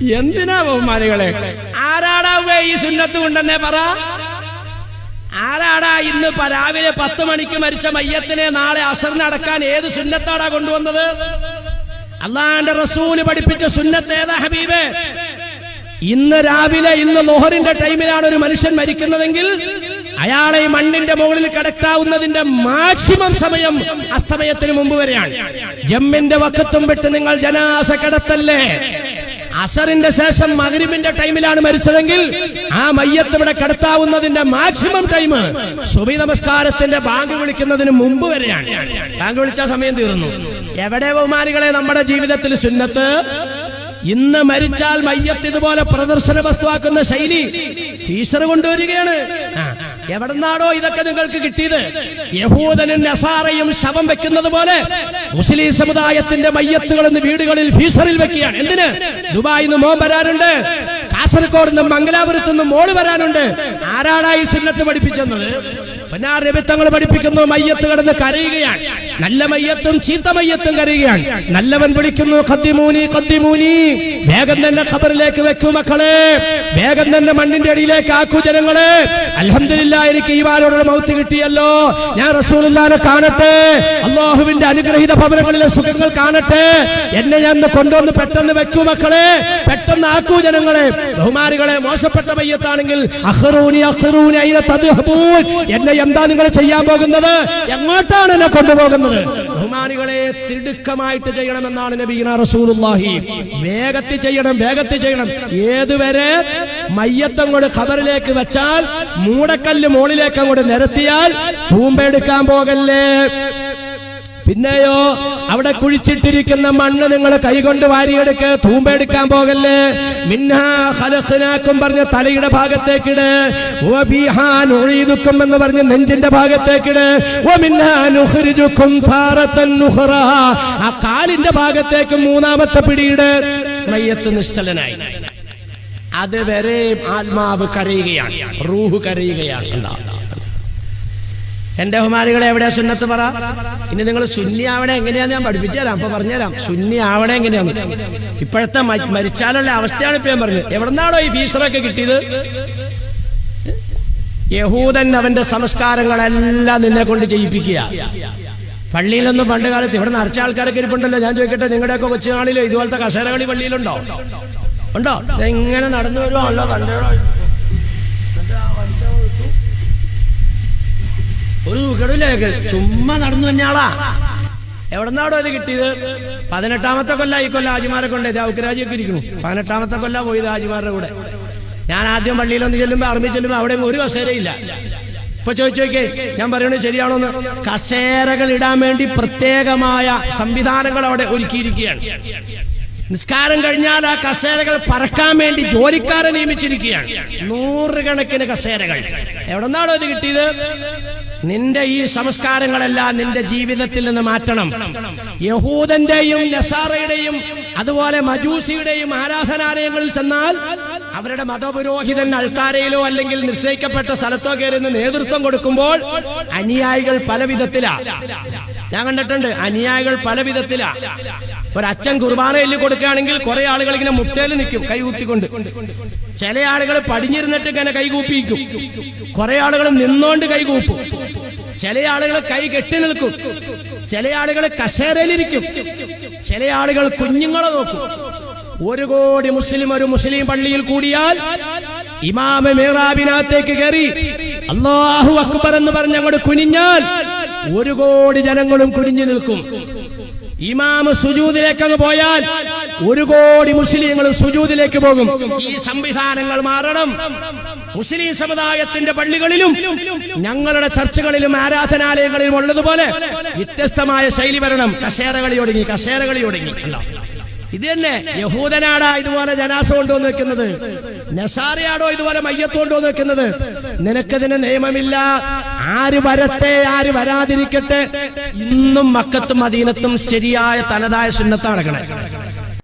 എന്തിനാ ബഹുമാനികളെ? ആരാടാവേ ഈ സുന്നത്ത് കൊണ്ടെന്നെ പറ? ആരാടാ ഇന്ന് രാവിലെ പത്ത് മണിക്ക് മരിച്ച മയ്യത്തിനെ നാളെ അസർ അടക്കാൻ ഏത് സുന്നത്താടാ കൊണ്ടുവന്നത്? അള്ളാന്റെ റസൂൽ പഠിപ്പിച്ച സുന്നത്ത് ഏതാ ഹബീബേ? ഇന്ന് രാവിലെ ഇന്ന് ലോഹറിന്റെ ടൈമിലാണ് ഒരു മനുഷ്യൻ മരിക്കുന്നതെങ്കിൽ അയാളെ മണ്ണിന്റെ മുകളിൽ കിടക്കാവുന്നതിന്റെ മാക്സിമം സമയം അസ്തമയത്തിന് മുമ്പ് വരെയാണ്. ജമ്മിന്റെ വക്കത്തും വിട്ട് നിങ്ങൾ ജനാസ കിടത്തല്ലേ? അസറിന്റെ ശേഷം മകരിബിന്റെ ടൈമിലാണ് മരിച്ചതെങ്കിൽ ആ മയ്യത്ത് ഇവിടെ കടത്താവുന്നതിന്റെ മാക്സിമം ടൈം സുബി നമസ്കാരത്തിന്റെ ബാങ്ക് വിളിക്കുന്നതിന് മുമ്പ് വരെയാണ്. ബാങ്ക് വിളിച്ച സമയം തീർന്നു. എവിടെ ബഹുമാനികളെ നമ്മുടെ ജീവിതത്തിൽ സുന്നത്ത് ഇന്ന് മരിച്ചാൽ മയ്യത്ത് ഇതുപോലെ പ്രദർശന വസ്തുവാക്കുന്ന ശൈലി ഫീസർ കൊണ്ടുവരികയാണ്. എവിടെന്നാണോ ഇതൊക്കെ നിങ്ങൾക്ക് കിട്ടിയത്? യഹൂദനും നസാറയും ശവം വെക്കുന്നത് പോലെ മുസ്ലിം സമുദായത്തിന്റെ മയ്യത്തുകൾ വീടുകളിൽ ഫീസറിൽ വെക്കുകയാണ്. എന്തിന്? ദുബായിൽ നിന്ന് മോൻ വരാനുണ്ട്. കാസർഗോഡ് നിന്ന് മംഗലാപുരത്ത് നിന്ന് മോൾ വരാനുണ്ട്. ആരാണായി സുന്നത്ത് പഠിപ്പിച്ചെന്നത്? പൊന്നാരവിത്തങ്ങൾ പഠിപ്പിക്കുന്നു മയ്യത്ത് കിടന്ന് കരയുകയാണ്. നല്ല മയ്യത്തും ചീത്ത മയ്യത്തും കരയുകയാണ്. നല്ലവൻ വിളിക്കുന്നു കത്തിമൂനി കത്തിമൂനി വേഗം തന്നെ ഖബറിലേക്ക് വെക്കൂ മക്കളെ. വേഗം തന്നെ മണ്ണിന്റെ അടിയിലേക്ക് ആക്കൂ ജനങ്ങളെ. അലഹമില്ല എനിക്ക് ഈ വാരോടുള്ള മൗത്ത് കിട്ടിയല്ലോ. ഞാൻ റസൂലുള്ളാനെ കാണട്ടെ. അള്ളാഹുവിന്റെ അനുഗ്രഹീത ഭവനങ്ങളിലെ സുഖങ്ങൾ കാണട്ടെ. എന്നെ ഞാൻ കൊണ്ടുവന്ന് പെട്ടെന്ന് വെക്കൂ മക്കളെ. പെട്ടെന്ന് ആക്കൂ ജനങ്ങളെ. ബഹുമാനികളെ മോശപ്പെട്ട മയ്യത്താണെങ്കിൽ എന്നെ എന്താ നിങ്ങൾ ചെയ്യാൻ പോകുന്നത്? എങ്ങോട്ടാണ് എന്നെ കൊണ്ടുപോകുന്നത്? ബഹുമാനികളെ തിടുക്കമായിട്ട് ചെയ്യണമെന്നാണ് നബീന റസൂലുള്ളാഹി. വേഗത്തിൽ ചെയ്യണം വേഗത്തിൽ ചെയ്യണം. ഏതുവരെ മയ്യത്തങ്ങോട് ഖബറിലേക്ക് വെച്ചാൽ മൂടക്കല്ല് മുകളിലേക്ക് അങ്ങോട്ട് നിരത്തിയാൽ തൂമ്പെടുക്കാൻ പോകല്ലേ? പിന്നെയോ അവിടെ കുഴിച്ചിട്ടിരിക്കുന്ന മണ്ണ് നിങ്ങൾ കൈകൊണ്ട് വാരിയെടുക്ക് തൂമ്പെടുക്കാൻ പോകല്ലേ? മിന്നാ ഖലഖ്നാക്കും പറഞ്ഞ തലയുടെ ഭാഗത്തേക്കിട്. നുഈദുക്കും എന്ന് പറഞ്ഞ് നെഞ്ചിന്റെ ഭാഗത്തേക്കിട്. ആ കാലിന്റെ ഭാഗത്തേക്ക് മൂന്നാമത്തെ പിടിയിട്. മയ്യത്ത് നിശ്ചലനായി. അതുവരെ ആത്മാവ് കരയുകയാണ് റൂഹ് കരയുകയാണ്. എന്റെ ഹുമാരികളെ എവിടെയാ സുന്നത്ത് പറ? ഇനി നിങ്ങൾ സുന്നി ആവണേ എങ്ങനെയാന്ന് ഞാൻ പഠിപ്പിച്ചു തരാം അപ്പൊ പറഞ്ഞുതരാം. സുന്നി ആവണേ എങ്ങനെയാന്ന്. ഇപ്പോഴത്തെ മരിച്ചാലുള്ള അവസ്ഥയാണ് ഇപ്പൊ ഞാൻ പറഞ്ഞത്. എവിടുന്നാണോ ഈ ഫീസറൊക്കെ കിട്ടിയത്? യഹൂദൻ അവന്റെ സംസ്കാരങ്ങളെല്ലാം നിന്നെ കൊണ്ട് ചെയ്യിപ്പിക്കുക. പള്ളിയിലൊന്നും പണ്ട് കാലത്ത് ഇവിടെ നിറച്ച ആൾക്കാരൊക്കെ ഇരിപ്പുണ്ടല്ലോ. ഞാൻ ചോദിക്കട്ടെ നിങ്ങളുടെയൊക്കെ കൊച്ചുനാളിലോ ഇതുപോലത്തെ കസേരകളി പള്ളിയിലുണ്ടോ? ഉണ്ടോ? ഇങ്ങനെ നടന്നു വരുവാണല്ലോ? കണ്ടോ ഒരു സുഖടിലേക്ക് ചുമ്മാ നടന്നു തന്നെയാളാ. എവിടെന്നാടോ അത് കിട്ടിയത്? പതിനെട്ടാമത്തെ കൊല്ല ഈ കൊല്ലം ആജിമാരെ കൊണ്ടേ ദൗക്കരാജിയൊക്കെ ഇരിക്കുന്നു. പതിനെട്ടാമത്തെ കൊല്ല പോയത് ആജിമാരുടെ കൂടെ. ഞാൻ ആദ്യം പള്ളിയിലൊന്ന് ചെല്ലുമ്പോ അറബി ചെല്ലുമ്പോ അവിടെ ഒരു കസേരയില്ല ഇപ്പൊ ചോദിച്ചു നോക്കേ ഞാൻ പറയണത് ശരിയാണോന്ന്? കസേരകൾ ഇടാൻ വേണ്ടി പ്രത്യേകമായ സംവിധാനങ്ങൾ അവിടെ ഒരുക്കിയിരിക്കുകയാണ്. നിസ്കാരം കഴിഞ്ഞാൽ ആ കസേരകൾ പറക്കാൻ വേണ്ടി ജോലിക്കാരെ നിയമിച്ചിരിക്കുകയാണ്. നൂറുകണക്കിന് കസേരകൾ. എവിടെന്നാണോ ഇത് കിട്ടിയത്? നിന്റെ ഈ സംസ്കാരങ്ങളെല്ലാം നിന്റെ ജീവിതത്തിൽ നിന്ന് മാറ്റണം. യഹൂദന്റെയും നസാറയുടെയും അതുപോലെ മജൂസിയുടെയും ആരാധനാലയങ്ങളിൽ ചെന്നാൽ അവരുടെ മതപുരോഹിതൻ അൾത്താരയിലോ അല്ലെങ്കിൽ നിശ്ചയിക്കപ്പെട്ട സ്ഥലത്തോ കയറി നേതൃത്വം കൊടുക്കുമ്പോൾ അനുയായികൾ പല വിധത്തിലാ ഞാൻ കണ്ടിട്ടുണ്ട് അനുയായികൾ പല വിധത്തിലാ ഒരച്ഛൻ കുർബാന എല്ലി കൊടുക്കുകയാണെങ്കിൽ കുറെ ആളുകൾ ഇങ്ങനെ മുട്ടയിൽ നിൽക്കും കൈ കൊണ്ട് ചില ആളുകൾ പടിഞ്ഞിരുന്നിട്ട് ഇങ്ങനെ കൈകൂപ്പിക്കും കുറെ ആളുകൾ നിന്നോണ്ട് കൈകൂപ്പും ചില ആളുകൾ കൈ കെട്ടി നിൽക്കും. ചില ആളുകൾ കസേരയിലിരിക്കും ചില ആളുകൾ കുഞ്ഞുങ്ങളെ നോക്കും. ഒരു കോടി മുസ്ലിം ഒരു മുസ്ലിം പള്ളിയിൽ കൂടിയാൽ ഇമാമ കയറി അള്ളാഹു അക്ബർ എന്ന് പറഞ്ഞ് അങ്ങോട്ട് കുനിഞ്ഞാൽ ഒരു കോടി ജനങ്ങളും കുനിഞ്ഞു നിൽക്കും. ഇമാമ് സുജൂദിലേക്ക് അങ്ങ് പോയാൽ ഒരു കോടി മുസ്ലിങ്ങൾ സുജൂദിലേക്ക് പോകും. ഈ സംവിധാനങ്ങൾ മാറണം. മുസ്ലിം സമുദായത്തിന്റെ പള്ളികളിലും ഞങ്ങളുടെ ചർച്ചകളിലും ആരാധനാലയങ്ങളിലും ഉള്ളതുപോലെ വ്യത്യസ്തമായ ശൈലി വരണം. കസേരകളി ഒടുങ്ങി കസേരകളി ഒടുങ്ങി. ഇത് തന്നെ യഹൂദനാടാ ഇതുപോലെ ജനാസ കൊണ്ടുവന്ന് വെക്കുന്നത് നസാറിയാടോ ഇതുപോലെ മയ്യത്ത് കൊണ്ടുവന്ന് വെക്കുന്നത്. നിനക്കതിന് നിയമമില്ല. ആര് വരട്ടെ ആര് വരാതിരിക്കട്ടെ ഇന്നും മക്കത്തും അധീനത്തും ശരിയായ തനതായ സുന്നത്താണ് നടക്കണേ